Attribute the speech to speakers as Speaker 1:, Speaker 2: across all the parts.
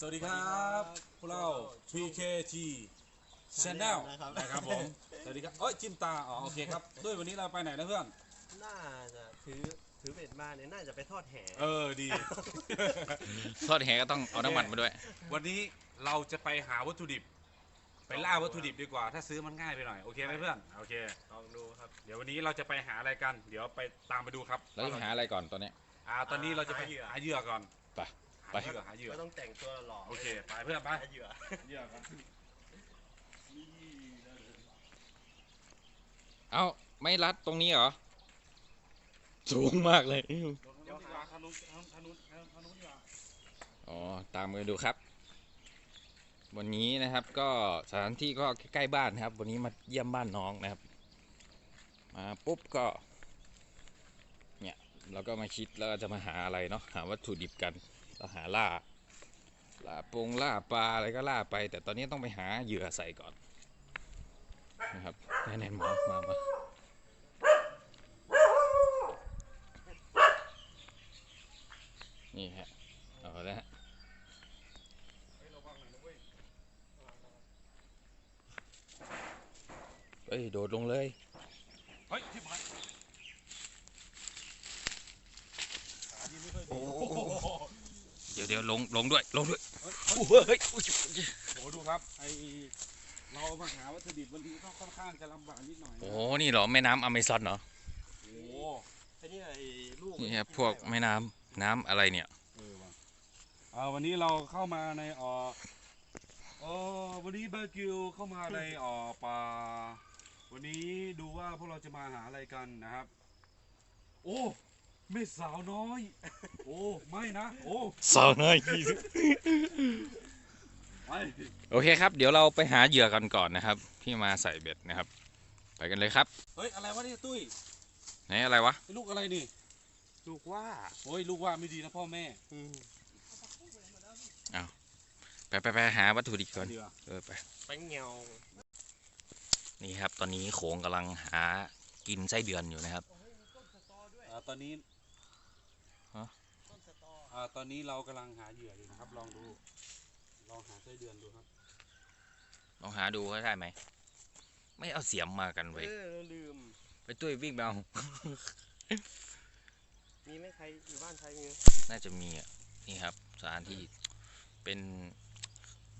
Speaker 1: สวัสดีครับพวกเรา PKT Channel
Speaker 2: นะครับ
Speaker 1: นะครับผม สวัสดีครับเอ้ยจิ้มตา อ๋อ โอเคครับ ด้วยวันนี้เราไปไหนนะเพื่อน
Speaker 2: น่าจะถือถือเบ็ดมาเนี่ยน่าจะไปทอดแห
Speaker 1: เออ ดี
Speaker 3: ทอดแหก็ต้องเอาน้ำมันมาด้วย
Speaker 1: วันนี้เราจะไปหาวัตถุดิบ ไปล่าวัตถุดิบดีกว่า ถ้าซื้อมันง่ายไปหน่อย โอเคไหมเพื่อน โอเค
Speaker 2: ลองดูครับ
Speaker 1: เดี๋ยววันนี้เราจะไปหาอะไรกัน เดี๋ยวไปตามไปดูครับ
Speaker 3: แล้วจะหาอะไรก่อนตอนเนี้ย
Speaker 1: อ่า ตอนนี้เราจะไป
Speaker 2: หาเหยื่อ
Speaker 1: หาเหยื่อก่อน
Speaker 3: ไป ไป
Speaker 1: หาเหยื่อหาเหยื่อ
Speaker 2: ก็ต้องแต่งตัวหล่อ
Speaker 1: โอเค ไปเพื่อนไป
Speaker 2: หาเหยื่อ
Speaker 1: เหยื่อกัน
Speaker 3: เอ้า ไม่รัดตรงนี้เหรอ สูงมากเลย
Speaker 1: เดี๋ยวหาทางนู้นทางนู้นทางนู้นดีกว่า
Speaker 3: อ๋อ ตามกันดูครับ วันนี้นะครับก็สถานที่ก็ใกล้ๆบ้านนะครับ วันนี้มาเยี่ยมบ้านน้องนะครับ มาปุ๊บก็ เนี่ยเราก็มาคิดแล้วก็จะมาหาอะไรเนาะหาวัตถุดิบกัน เราหาล่าล่าปงล่าปลาอะไรก็ล่าไป แต่ตอนนี้ต้องไปหาเหยื่อใส่ก่อนนะครับแน่ๆมามามานี่ฮะเอาแล้วฮะ
Speaker 1: เฮ้ยระวังหน่อยนะเว้ย
Speaker 3: เอ้ย โดดลงเลย
Speaker 1: เฮ้ยที่พันขาดีไม่ค่อยดี
Speaker 3: โอ้
Speaker 1: โอ้
Speaker 3: โห
Speaker 1: โห
Speaker 3: เดี๋ยวเดี๋ยว ลงลงด้วยลงด้วย
Speaker 1: เฮ้ย
Speaker 3: โอ้โหเฮ้ยอุ๊ย
Speaker 1: โอ้โหดูครับไอเรามาหาวัตถุดิบบางทีก็ค่อนข้างจะลำบากนิดหน่อยนะ
Speaker 3: โอ้โหนี่เหรอแม่น้ำอเมซอนเหรอ
Speaker 1: โอ้โห
Speaker 2: ไอ้นี่ไอ้ลูก
Speaker 3: นี่ครับพวกแม่น้ำน้ำอะไรเนี่ย
Speaker 1: เออว่ะเอาวันนี้เราเข้ามาในเอ่อเออวันนี้เบอร์กิวเข้ามาในเอ่อป่าวันนี้ดูว่าพวกเราจะมาหาอะไรกันนะครับ โอ้ เม็ดสาวน้อย โอ้ ไม่นะ โอ้
Speaker 3: สาวน้อย
Speaker 1: ไม่
Speaker 3: โอเคครับ เดี๋ยวเราไปหาเหยื่อกันก่อนนะครับที่มาใส่เบ็ดนะครับ ไปกันเลยครับ
Speaker 1: เฮ้ย อะไรวะเนี่ยตุ้ย
Speaker 3: ไหนอะไรวะ
Speaker 1: ไอ้ลูกอะไรนี่
Speaker 2: ลูกว่า
Speaker 1: โอ้ย ลูกว่าไม่ดีนะพ่อแม่
Speaker 2: อืม
Speaker 3: ไปไปไปหาวัตถุดิบก่อน
Speaker 1: เดี๋ยว
Speaker 3: เออไป
Speaker 2: ไปเงา
Speaker 3: นี่ครับ ตอนนี้โขงกำลังหากินไส้เดือนอยู่นะครับ
Speaker 1: อ่าตอนนี้
Speaker 3: ฮะ
Speaker 2: ต้นสต อ
Speaker 1: อ่าตอนนี้เรากำลังหาเหยื่ออยู่นะครับ ลองดู ลองหาไส้เดือนดูครับ
Speaker 3: ลองหาดูว่าได้ไหม ไม่เอาเสียมมากัน
Speaker 2: เอ
Speaker 3: ไว้ย
Speaker 2: อเราลืม
Speaker 3: ไปตุ้ยวิ่งไปเอา
Speaker 2: มีไหมใครอยู่บ้านใครมีไหม
Speaker 3: น่าจะมีอะ นี่ครับสถานที่เป็น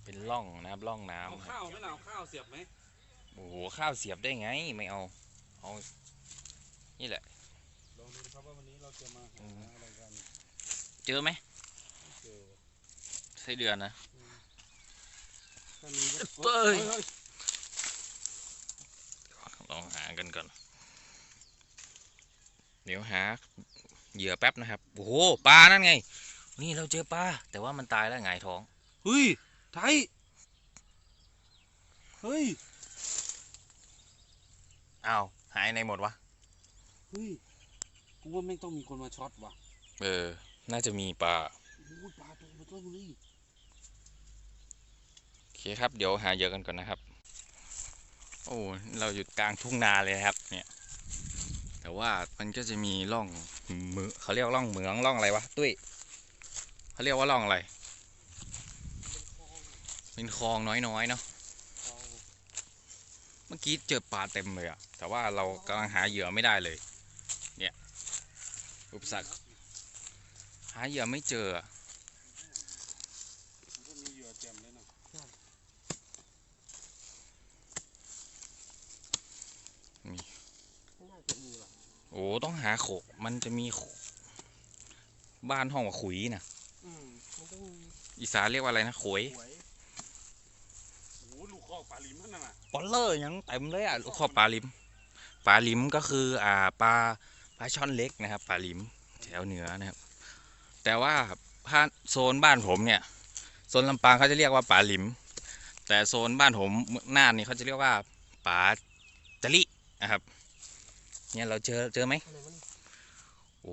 Speaker 3: เป็นร่องนะครับร่องน้ำ
Speaker 1: เอา
Speaker 3: ครับ
Speaker 1: ข้าวไหมล่ะเอาข้าวเสียบไหม
Speaker 3: โอ้โหข้าวเสียบได้ไง ไม่เอาเอา นี่แหละ
Speaker 1: ลองดูนะครับว่าวันนี้เราจะมาหา
Speaker 3: อืม
Speaker 1: อะไรกัน
Speaker 3: เจอไหม
Speaker 1: เจอ
Speaker 3: ไส้เดือนนะ
Speaker 1: ถ้ามีก็
Speaker 3: เอ้ย
Speaker 1: ฮ้ฮ้
Speaker 3: ลองหากันก่อน เดี๋ยวหาเหยื่อแป๊บนะครับ โอ้โหปลานั่นไง นี่เราเจอปลาแต่ว่ามันตายแล้วหงายท้อง
Speaker 1: เฮ้ย ไทย เฮ้ย
Speaker 3: อ้าวหายในหมดวะ
Speaker 1: เฮ้ย กูว่าไม่งต้องมีคนมาช็อตว่ะ
Speaker 3: เออ น่าจะมีปลา
Speaker 1: โอ้ยปลาตัวมาตัวนี้
Speaker 3: โอเคครับ เดี๋ยวหาเหยื่อกันก่อนนะครับ โอ้ เราอยู่กลางทุ่งนาเลยนะครับ เนี่ย แต่ว่ามันก็จะมีร่องมือเขาเรียกร่องเหมืองร่องอะไรวะ ตุ้ยเขาเรียกว่าร่องอะไร เป็นคลองน้อยๆเนาะ
Speaker 2: คลอง
Speaker 3: เมื่อกี้เจอปลาเต็มเลยอะแต่ว่าเรากำลังหาเหยื่อไม่ได้เลย เนี่ย อุปสรรคหาเหยื่อไม่เจออะ
Speaker 1: มันก็มีเหยื่อเต็มเลยนะ
Speaker 2: ไม่น่าจะมีว่ะ
Speaker 3: โอ้ต้องหาโขก มันจะมีโขก บ้านห้องว่าขุยนะ
Speaker 2: อืมมันต้องมี
Speaker 3: อีสานเรียกว่าอะไรนะขวย
Speaker 2: หวย
Speaker 1: โอ้โหลูกคอกปลาลิมนั่นน่ะ
Speaker 3: ปอลเลอร์ยังเต็มเลยอะข้อปลาลิมปลาลิมก็คืออ่าปลาปลาช่อนเล็กนะครับปลาลิมแถวเหนือนะครับ แต่ว่าถ้าโซนบ้านผมเนี่ยโซนลำปางเขาจะเรียกว่าปลาลิม แต่โซนบ้านผมน่านนี่เขาจะเรียกว่าปลาจลินะครับ เนี่ยเราเจอเจอไหมโอ้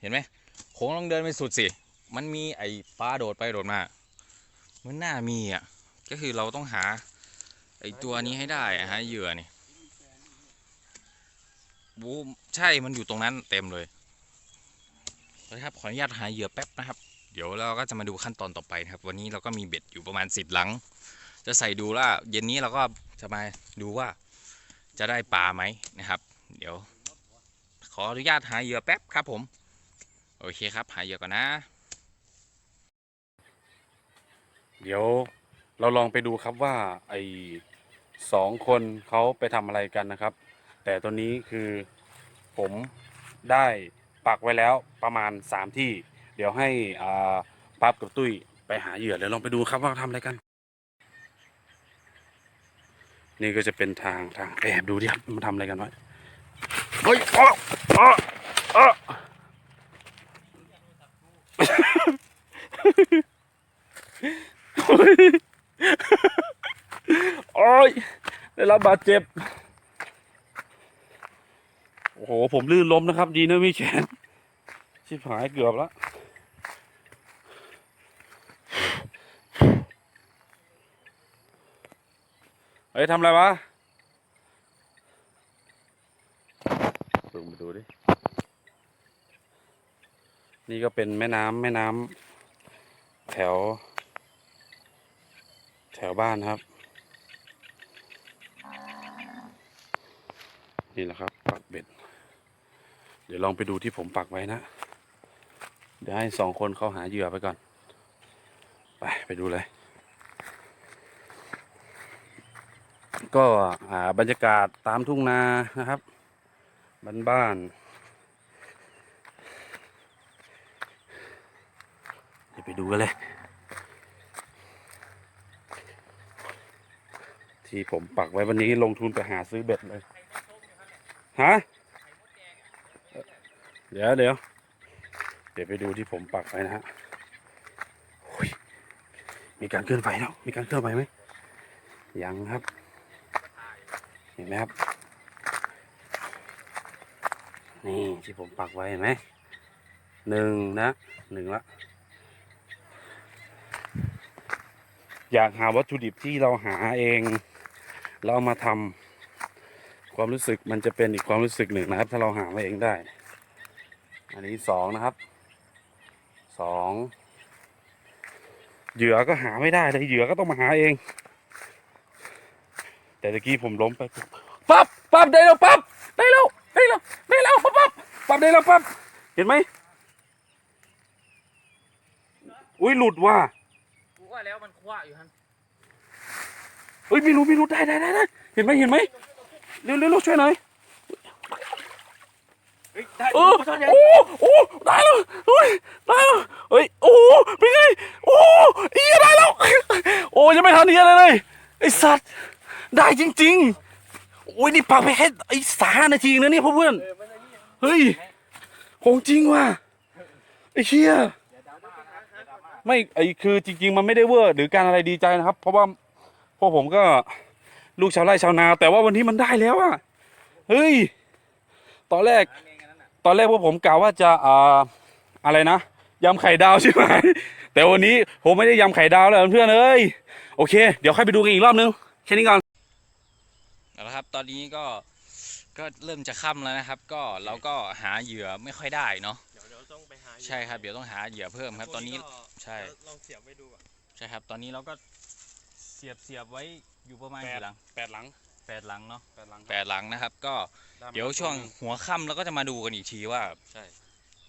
Speaker 2: เห็
Speaker 3: นไหมโค้งลองเดินไปสุดสิ มันมีไอ้ปลาโดดไปโดดมา มันน่ามีอะ ก็คือเราต้องหาไอ้ตัวนี้ให้ได้อะฮะเหยื่อนี่ บูใช่มันอยู่ตรงนั้นเต็มเลยวัสดีครับขออนุญาตหาเหยื่อแป๊บนะครับ เดี๋ยวเราก็จะมาดูขั้นตอนต่อไปนะครับ วันนี้เราก็มีเบ็ดอยู่ประมาณสิบหลัง จะใส่ดูว่าเย็นนี้เราก็จะมาดูว่าจะได้ปลาไหมนะครับ เดี๋ยว ขออนุญาตหาเหยื่อแป๊บครับผมโอเคครับ หาเหยื่อก่อนนะ
Speaker 1: เดี๋ยวเราลองไปดูครับว่าไอสองคนเขาไปทำอะไรกันนะครับ แต่ตอนนี้คือผมได้ปักไว้แล้วประมาณ 3 ที่ เดี๋ยวให้ปั๊บกับตุ้ยไปหาเหยื่อเดี๋ยวลองไปดูครับว่าทำอะไรกัน นี่ก็จะเป็นทางทางแอบดูดิครับมันทำอะไรกันวะเฮ้ยอ้ออ้ออ้อโอ้ยได้รับบาดเจ็บ โอ้โหผมลื่นล้มนะครับ ดีนะมีแขนชิบหายเกือบแล้วเฮ้ยทำอะไรวะลงมาดูดิ นี่ก็เป็นแม่น้ำแม่น้ำแถว แถวบ้านครับ นี่แหละครับปักเบ็ด เดี๋ยวลองไปดูที่ผมปักไว้นะ เดี๋ยวให้สองคนเขาหาเหยื่อไปก่อน ไปไปดูเลย ก็หาบรรยากาศตามทุ่งนานะครับ บ้านบ้านเดี๋ยวไปดูกันเลย ที่ผมปักไว้วันนี้ลงทุนไปหาซื้อเบ็ดเลย ฮะ เดี๋ยวเดี๋ยวเดี๋ยวไปดูที่ผมปักไว้นะฮะมีการเคลื่อนไหวแล้วมีการเคลื่อนไหวไหมยังครับ เห็นไหมครับ นี่ที่ผมปักไว้เห็นไหมหนึ่งนะหนึ่งละอยากหาวัตถุดิบที่เราหาเอง เราเอามาทำความรู้สึกมันจะเป็นอีกความรู้สึกหนึ่งนะครับ ถ้าเราหามาเองได้ อันนี้สองนะครับสองเหยื่อก็หาไม่ได้เลยเหยื่อก็ต้องมาหาเอง แต่ตะกี้ผมล้มไปปุ๊บปั๊บปั๊บได้แล้วปั๊บได้แล้วได้แล้วได้แล้วปั๊บปั๊บปั๊บได้แล้วปั๊บเห็นไหมอุ้ยหลุดว่ะ
Speaker 3: กูว่าแล้วมันคว้าอยู่ฮัน
Speaker 1: เอ้ยไม่รู้ไม่รู้ได้ได้ได้ได้เห็นไหมเห็นไหมเร็วเร็วเร็วช่วยหน่อย
Speaker 2: เฮ้ยได้
Speaker 1: เออโอ้โอ้ได้แล้วเฮ้ยได้แล้วเฮ้ยโอ้โหเป็นไงโอ้เอียได้แล้ว โอ้ยังไม่ทันเอียเลยเลยไอสัตว์ได้จริง ๆ โอ้ยนี่ปักไปแค่ไอ้สามนาทีเองนะเนี่ยเพื่อน
Speaker 2: เออมันอันนี้
Speaker 1: ๆเฮ้ยของจริงว่ะไอ้เชี่ยไม่ไอคือจริง ๆ มันไม่ได้เวอร์หรือการอะไรดีใจนะครับ เพราะว่าพวกผมก็ลูกชาวไร่ชาวนา แต่ว่าวันนี้มันได้แล้วอะเฮ้ยตอนแรก ตอนแรกพวกผมกล่าวว่าจะอ่าอะไรนะยำไข่ดาวใช่ไหมแต่วันนี้ผมไม่ได้ยำไข่ดาวแล้วเพื่อนๆเอ้ยโอเค เดี๋ยวค่อยไปดูกันอีกรอบนึงแค่นี้ก่อน
Speaker 3: เอาละครับตอนนี้ก็ก็เริ่มจะค่ำแล้วนะครับ ก็เราก็หาเหยื่อไม่ค่อยได้เนาะ
Speaker 2: เดี๋ยวเดี๋ยวต้องไปหาอยู่
Speaker 3: ใช่ครับเดี๋ยวต้องหาเหยื่อเพิ่มครับ ตอนนี้
Speaker 2: ก็
Speaker 3: ใช่
Speaker 2: เดี๋ยวลองเสียบไว้ดูก่อน
Speaker 3: ใช่ครับ ตอนนี้เราก็เสียบเสียบไว้อยู่ประมาณ
Speaker 1: แปด
Speaker 3: กี่หลัง
Speaker 1: แปดหลัง
Speaker 3: แปดหลังเนาะ
Speaker 1: แปดหลัง
Speaker 3: แปดหลังนะครับ ก็เดี๋ยวช่วงหัวค่ำเราก็จะมาดูกันอีกทีว่า
Speaker 1: ใช่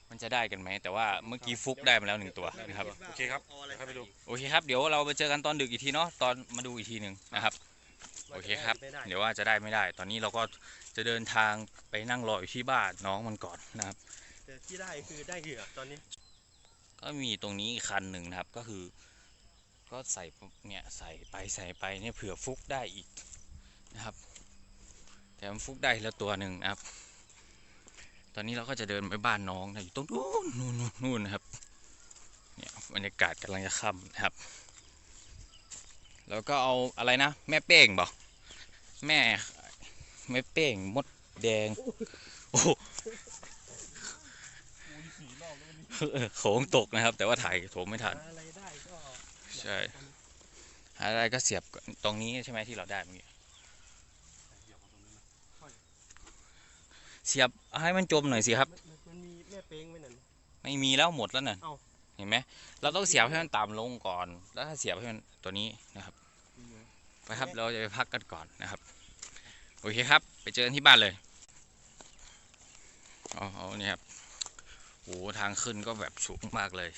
Speaker 3: มันจะได้กันไหม แต่ว่าเมื่อกี้ฟุกได้มาแล้วหนึ่งตัวนะครับ
Speaker 1: โอเคครับ
Speaker 2: เอาอะไร
Speaker 1: เดี๋ยวค่อยไปดู
Speaker 3: โอเคครับ เดี๋ยวเราไปเจอกันตอนดึกอีกทีเนาะ ตอนมาดูอีกทีหนึ่งนะครับ โอเคครับ
Speaker 2: ไม่ได้
Speaker 3: เดี๋ยวว่าจะได้ไม่ได้ ตอนนี้เราก็จะเดินทางไปนั่งรออยู่ที่บ้านน้องมันก่อนนะครับ
Speaker 2: แต่ที่ได้คือได้เหยื่อตอนนี้
Speaker 3: ก็มีตรงนี้อีกคันหนึ่งนะครับ ก็คือ ก็ใส่ปุ๊บเนี่ยใส่ไปใส่ไปเนี่ยเผื่อฟุกได้อีก นะครับแต่มันฟุกได้แล้วตัวหนึ่งนะครับ ตอนนี้เราก็จะเดินไปบ้านน้องนะอยู่ตรงนู้นนู่นนู่นนู่นนะครับเนี่ยบรรยากาศกำลังจะค่ำนะครับ แล้วก็เอาอะไรนะ แม่เป้งบอกแม่แม่เป้งมดแดง โอ้โหเออโขงตกนะครับ แต่ว่าถ่ายโถมไม่ทัน
Speaker 2: หาอะไรได้ก็
Speaker 3: ใช่อะไรก็เสียบตรงนี้ใช่ไหมที่เราได้เมื่อกี้ เสียบให้มันจมหน่อยสิครับ
Speaker 2: มันมันมีแม่เป้งไหมนั่น
Speaker 3: มไม่มีแล้วหมดแล้วน่ะ
Speaker 2: เอ้า
Speaker 3: เห็นไหมเราต้องเสียบให้มันต่ำลงก่อน แล้วถ้าเสียบให้มันตัวนี้นะครับ ไปครับเราจะไปพักกันก่อนนะครับ โอเคครับ ไปเจอกันที่บ้านเลยเอ๋อานี่ครับโอ้ทางขึ้นก็แบบสูงมากเลย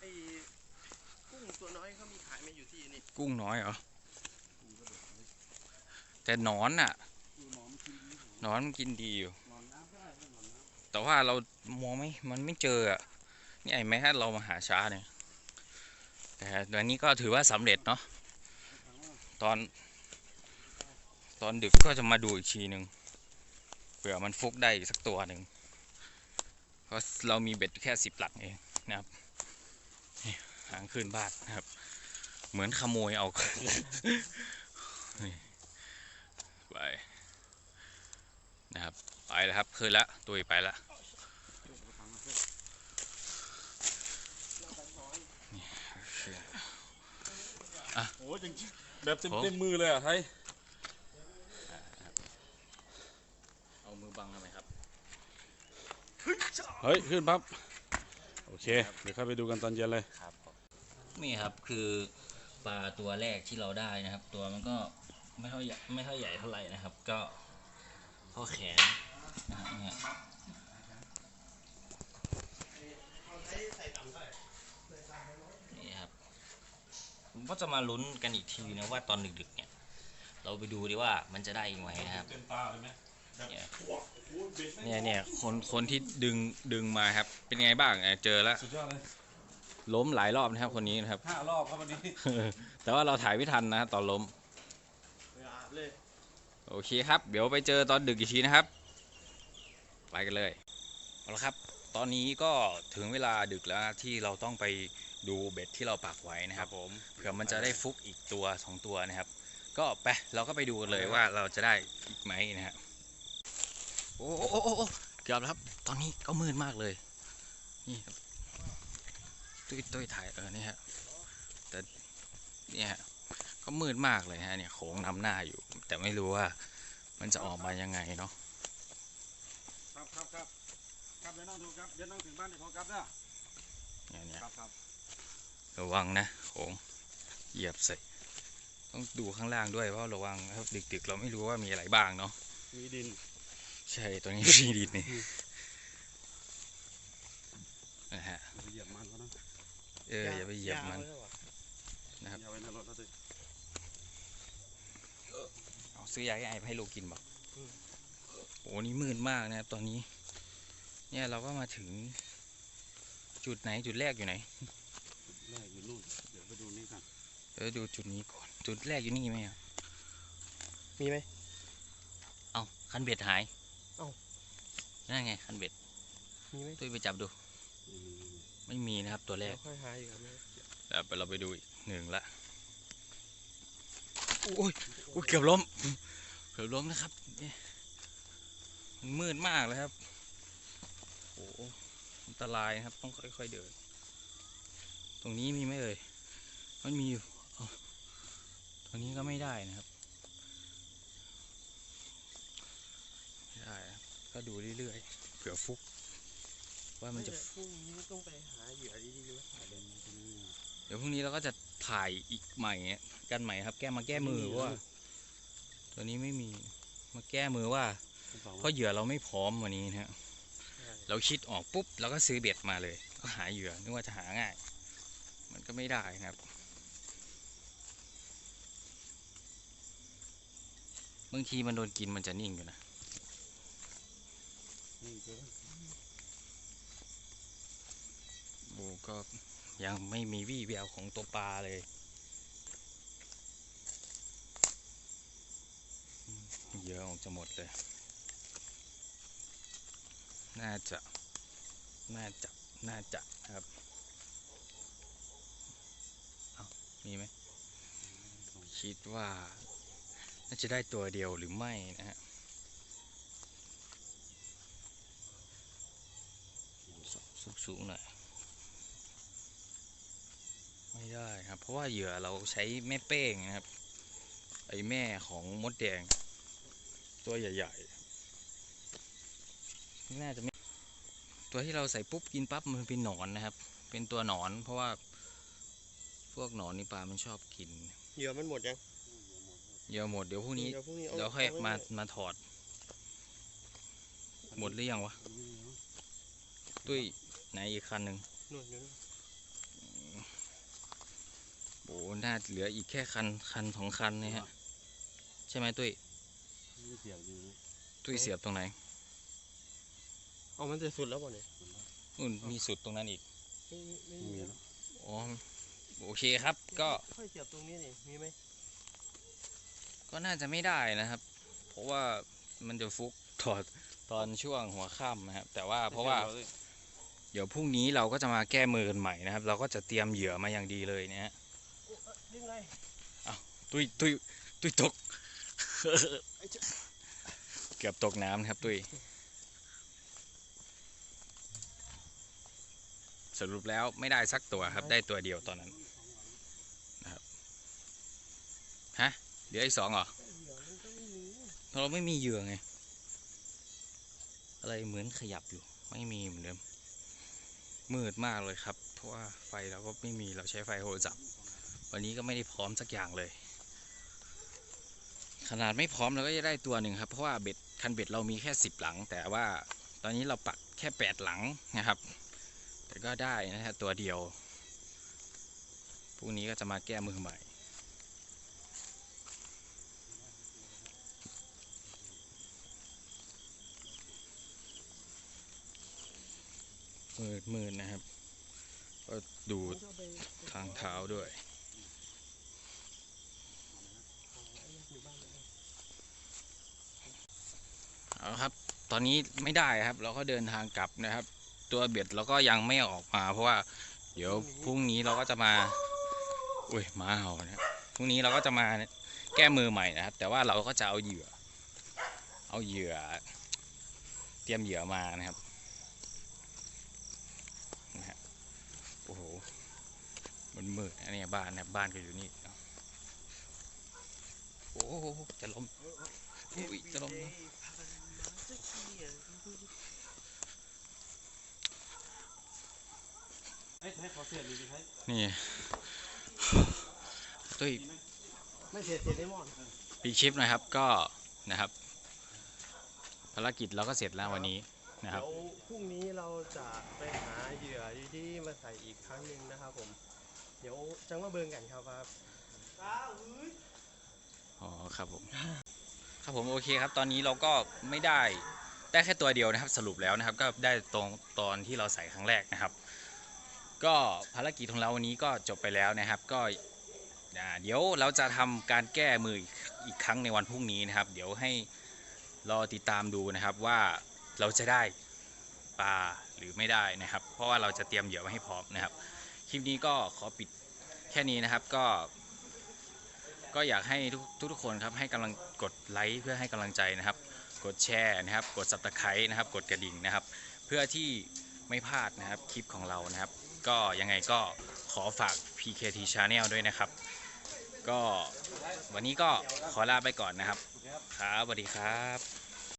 Speaker 2: ไอ้กุ้งตัวน้อยเขามีขายไหมาอยู่ที่นี่
Speaker 3: กุ้งน้อยเหรอแต่หนอนน่ะห นอนมันกินดีอยู่ แต่ว่าเรามองไม่มันไม่เจออะนี่ไอ้แม้เรามาหาช้าเนี่ยแต่วันนี้ก็ถือว่าสำเร็จเนาะตอน ตอนดึกก็จะมาดูอีกทีหนึ่งเผื่อมันฟุกได้สักตัวหนึ่งเพราะเรามีเบ็ดแค่สิบหลักเองนะครับหางขึ้นบ้านนะครับ เหมือนขโมยเอานี่ไป นะครับ ไปแล้วครับขึ้นแล้วตุยไปแล้ว
Speaker 1: โอ้ยจริงๆแบบเต็มเต็มมือเลยอะไทย
Speaker 3: เอามือบังทำไมครับ
Speaker 1: เฮ้ย ขึ้นปั๊บ โอเค เดี๋ยวค่อยไปดูกันตอนเย็นเลย
Speaker 3: ครับนี่ครับคือปลาตัวแรกที่เราได้นะครับ ตัวมันก็ไม่เท่าใหญ่ไม่เท่าใหญ่เท่าไหร่นะครับ ก็ ข้อแขนนะฮะเนี่ยนี่ครับผมก็จะมาลุ้นกันอีกทีนะว่าตอนดึกๆเนี่ย เราไปดูดีว่ามันจะได้อีกไหมนะครับ
Speaker 1: เต็มตาเลยไหม
Speaker 3: เนี่ยเนี่ยคนคนที่ดึงดึงมาครับ เป็นไงบ้างเอ่อเจอแล้ว
Speaker 1: สุดยอดเลย
Speaker 3: ล้มหลายรอบนะครับคนนี้นะครับ
Speaker 1: ห้ารอบครับวันนี้
Speaker 3: แต่ว่าเราถ่ายไม่ทันนะตอนล้ม
Speaker 2: ไปอาบเลย
Speaker 3: โอเคครับ เดี๋ยวไปเจอตอนดึกอีกทีนะครับ ไปกันเลยเอาละครับ ตอนนี้ก็ถึงเวลาดึกแล้วที่เราต้องไปดูเบ็ดที่เราปักไว้นะครับ
Speaker 1: ผม
Speaker 3: เผื่อมันจะได้ฟุกอีกตัวสองตัวนะครับ ก็ไปเราก็ไปดูกันเลยว่าเราจะได้อีกไหมนะฮะโอ้โอ้โอ้โอ้โอ้เกือบแล้วครับ ตอนนี้ก็มืดมากเลยนี่ครับตุ้ยตุ้ยถ่ายเออนี่ฮะแต่เนี่ยฮะ ก็มืดมากเลยฮะเนี่ยโขงนำหน้าอยู่ แต่ไม่รู้ว่ามันจะออกมายังไงเนาะ
Speaker 1: ครับครับครับครับเดี๋ยวน้องดูครับเดี๋ยวน้องถึงบ้านเดี๋ยวโทรกลับนะ
Speaker 3: เนี่ยเนี่ย
Speaker 1: ครับครับ
Speaker 3: ระวังนะโขงเหยียบใส่ต้องดูข้างล่างด้วยเพราะระวังนะครับดึกๆ เราไม่รู้ว่ามีอะไรบ้างเนาะ
Speaker 1: มีดิน
Speaker 3: ใช่ตัวนี้มีดินนี่นะฮะ
Speaker 1: อย่าไปเหยียบมันเขานะ
Speaker 3: เอออย่าไปเหยียบมันา
Speaker 2: ไว้แล้วเหรอ
Speaker 3: นะครับ
Speaker 1: อย่าไว้ในรถนะสิ
Speaker 3: เอา ซื้อยาแก้ไอให้ลูกกินบอกโอ้นี่มืดมากนะครับตอนนี้ เนี่ยเราก็มาถึง จุดไหนจุดแรกอยู่ไหน
Speaker 1: แรกอยู่นู่นเดี๋ยวไปดูนี่กัน
Speaker 3: เออดูจุดนี้ก่อนจุดแรกอยู่นี่ไหมอะ
Speaker 2: มีไหม
Speaker 3: เอาคันเบ็ดหาย
Speaker 2: เอ้า
Speaker 3: นั่นไงคันเบ็ด
Speaker 2: มีไหม
Speaker 3: ตุ้ยไปจับดู
Speaker 1: นี่
Speaker 3: ไม่มีนะครับตัวแรก
Speaker 2: เดี๋ยวค่อยหาอีกครับ
Speaker 3: เดี๋ยวเราไปดูอีกหนึ่งละโอ้ยโอ้ยเกือบล้ม เกือบล้มนะครับเนี่ยมันมืดมากเลยครับโอ้โหอันตรายนะครับ ต้องค่อยๆเดิน ตรงนี้มีไหมเอ่ย มันมีอยู่เอาตรงนี้ก็ไม่ได้นะครับไม่ได้นะครับก็ดูเรื่อยๆ เผื่อฟุก ว่ามันจะ
Speaker 2: พรุ่งนี้ต้องไปหาเหยื่อดีๆไหม
Speaker 3: เดี๋ยวพรุ่งนี้เราก็จะถ่ายอีกใหม่กันใหม่ครับ แก้มาแก้มือเพราะว่า ตัวนี้ไม่มีมาแก้มือว่า เพราะเหยื่อเราไม่พร้อมวันนี้นะฮะเราคิดออกปุ๊บเราก็ซื้อเบ็ดมาเลย ก็หาเหยื่อนึกว่าจะหาง่าย มันก็ไม่ได้นะครับบางทีมันโดนกินมันจะนิ่งอยู่นะ
Speaker 1: นี่เจอ
Speaker 3: โอ้ก็ยังไม่มีวี่แววของตัวปลาเลยอืม เยื่ออกจะหมดเลย น่าจะ น่าจะ น่าจะครับ เอามีไหม คิดว่า น่าจะได้ตัวเดียวหรือไม่นะฮะสูงสูงหน่อย ไม่ได้ครับ เพราะว่าเหยื่อเราใช้แม่เป้งนะครับ ไอแม่ของมดแดง ตัวใหญ่ๆน่าจะไม่ตัวที่เราใส่ปุ๊บกินปั๊บมันเป็นหนอนนะครับ เป็นตัวหนอนเพราะว่า พวกหนอนนี่ปลามันชอบกิน
Speaker 2: เหยื่อมันหมดยัง
Speaker 3: เดี๋ยวหมดเดี๋ยวพรุ่งนี้
Speaker 2: เดี๋ยวพรุ่งนี้
Speaker 3: เดี๋ยวค่อย
Speaker 2: เไว้
Speaker 3: มา
Speaker 2: หน่
Speaker 3: มาถอด หมดหรือยังวะตุ้ยไหนอีกคันหนึ่ง
Speaker 2: นู่นอยู่นู่น
Speaker 3: โอ้น่าเหลืออีกแค่คันคันสองคันนะฮะ ใช่ไหมตุ้ย
Speaker 1: เสียบอยู่
Speaker 3: ตุ้ยเสียบตรงไหน
Speaker 2: เอามันจะสุดแล้วป่ะเนี่ย
Speaker 3: นู่นมีสุดตรงนั้นอีก
Speaker 2: ไม่ไม่
Speaker 1: ไม่
Speaker 2: มี
Speaker 1: มี
Speaker 2: แล้
Speaker 1: แล้วว
Speaker 3: อ๋อโอเคครับ ก็
Speaker 2: ค่อยเสียบตรงนี้นี่มีไหม
Speaker 3: ก็น่าจะไม่ได้นะครับ เพราะว่ามันจะฟุกถอดตอนช่วงหัวค่ำนะครับ แต่ว่าเพราะว่า เดี๋ยวพรุ่งนี้เราก็จะมาแก้มือกันใหม่นะครับ เราก็จะเตรียมเหยื่อมาอย่างดีเลยนะฮะ
Speaker 2: ดึงไง
Speaker 3: ตุ้ยตุ้ยตุ้ยตก เกือบตกน้ำครับตุ้ยสรุปแล้วไม่ได้สักตัวครับ ได้ตัวเดียวตอนนั้นนะครับฮะเหลืออีกสองเหรอ
Speaker 2: เหยื่อมันก็ไม่มี
Speaker 3: เราไม่มีเหยื่อไง อะไรเหมือนขยับอยู่ ไม่มีเหมือนเดิม มืดมากเลยครับ เพราะว่าไฟเราก็ไม่มีเราใช้ไฟโทรศัพท์วันนี้ก็ไม่ได้พร้อมสักอย่างเลย ขนาดไม่พร้อมเราก็จะได้ตัวหนึ่งครับ เพราะว่าเบ็ดคันเบ็ดเรามีแค่สิบหลัง แต่ว่าตอนนี้เราปักแค่แปดหลังนะครับ แต่ก็ได้นะฮะตัวเดียวพรุ่งนี้ก็จะมาแก้มือใหม่มืดมืดนะครับ ก็ดูทางเท้าด้วย
Speaker 2: บ้านเลย
Speaker 3: เอาครับ ตอนนี้ไม่ได้ครับ เราก็เดินทางกลับนะครับ ตัวเบ็ดเราก็ยังไม่ออกมา เพราะว่า เดี๋ยวพรุ่งนี้เราก็จะมาอุ้ยมาเห่านะพรุ่งนี้เราก็จะมาแก้มือใหม่นะครับ แต่ว่าเราก็จะเอาเหยื่อ เอาเหยื่อ เตรียมเหยื่อมานะครับนะฮะโอ้โหมันมืดอันนี้บ้านนะครับบ้านก็อยู่นี่โอ้โหจะล้มอุ้ยจะล้มแล้ว
Speaker 1: เอ้ยให้ขอเสียบดูดิให้
Speaker 3: นี่ตุ้ย
Speaker 2: ไม่เสียเสียได้หมด
Speaker 3: ปีคลิปนะครับก็นะครับ ภารกิจเราก็เสร็จแล้ววันนี้นะครับ
Speaker 2: เดี๋ยวพรุ่งนี้เราจะไปหาเหยื่ออยู่ที่มาใส่อีกครั้งหนึ่งนะครับผม เดี๋ยวจังว่าเบิ่งกันครับครับ
Speaker 3: อ๋อครับผมครับผมโอเคครับ ตอนนี้เราก็ไม่ได้ได้แค่ตัวเดียวนะครับ สรุปแล้วนะครับ ก็ได้ตรงตอนที่เราใส่ครั้งแรกนะครับ ก็ภารกิจของเราวันนี้ก็จบไปแล้วนะครับ ก็เดี๋ยวเราจะทำการแก้มืออีกครั้งในวันพรุ่งนี้นะครับ เดี๋ยวให้รอติดตามดูนะครับว่าเราจะได้ปลาหรือไม่ได้นะครับ เพราะว่าเราจะเตรียมเหยื่อไว้ให้พร้อมนะครับ คลิปนี้ก็ขอปิดแค่นี้นะครับก็ ก็อยากให้ทุกทุกคนครับให้กำลังกดไลค์เพื่อให้กำลังใจนะครับ กดแชร์นะครับ กด subscribe นะครับ กดกระดิ่งนะครับ เพื่อที่ไม่พลาดนะครับคลิปของเรานะครับ ก็ยังไงก็ขอฝาก PKT Channel ด้วยนะครับ ก็วันนี้ก็ขอลาไปก่อนนะครับ ครับสวัสดีครับ